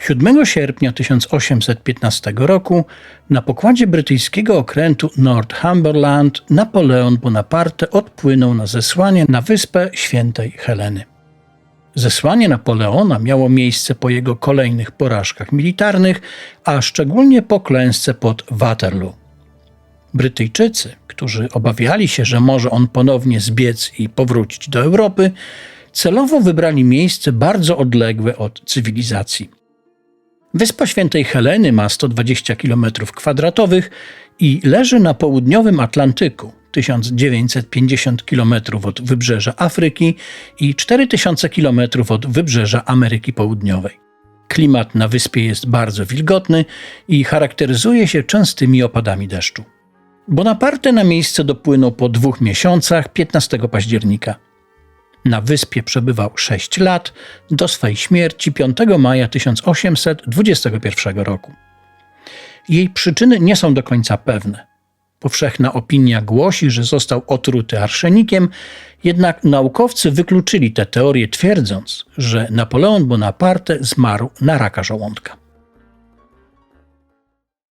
7 sierpnia 1815 roku na pokładzie brytyjskiego okrętu Northumberland Napoleon Bonaparte odpłynął na zesłanie na wyspę Świętej Heleny. Zesłanie Napoleona miało miejsce po jego kolejnych porażkach militarnych, a szczególnie po klęsce pod Waterloo. Brytyjczycy, którzy obawiali się, że może on ponownie zbiec i powrócić do Europy, celowo wybrali miejsce bardzo odległe od cywilizacji. Wyspa Świętej Heleny ma 120 km2 i leży na południowym Atlantyku, 1950 km od wybrzeża Afryki i 4000 km od wybrzeża Ameryki Południowej. Klimat na wyspie jest bardzo wilgotny i charakteryzuje się częstymi opadami deszczu. Bonaparte na miejsce dopłynął po dwóch miesiącach 15 października. Na wyspie przebywał 6 lat do swej śmierci 5 maja 1821 roku. Jej przyczyny nie są do końca pewne. Powszechna opinia głosi, że został otruty arszenikiem, jednak naukowcy wykluczyli tę teorię, twierdząc, że Napoleon Bonaparte zmarł na raka żołądka.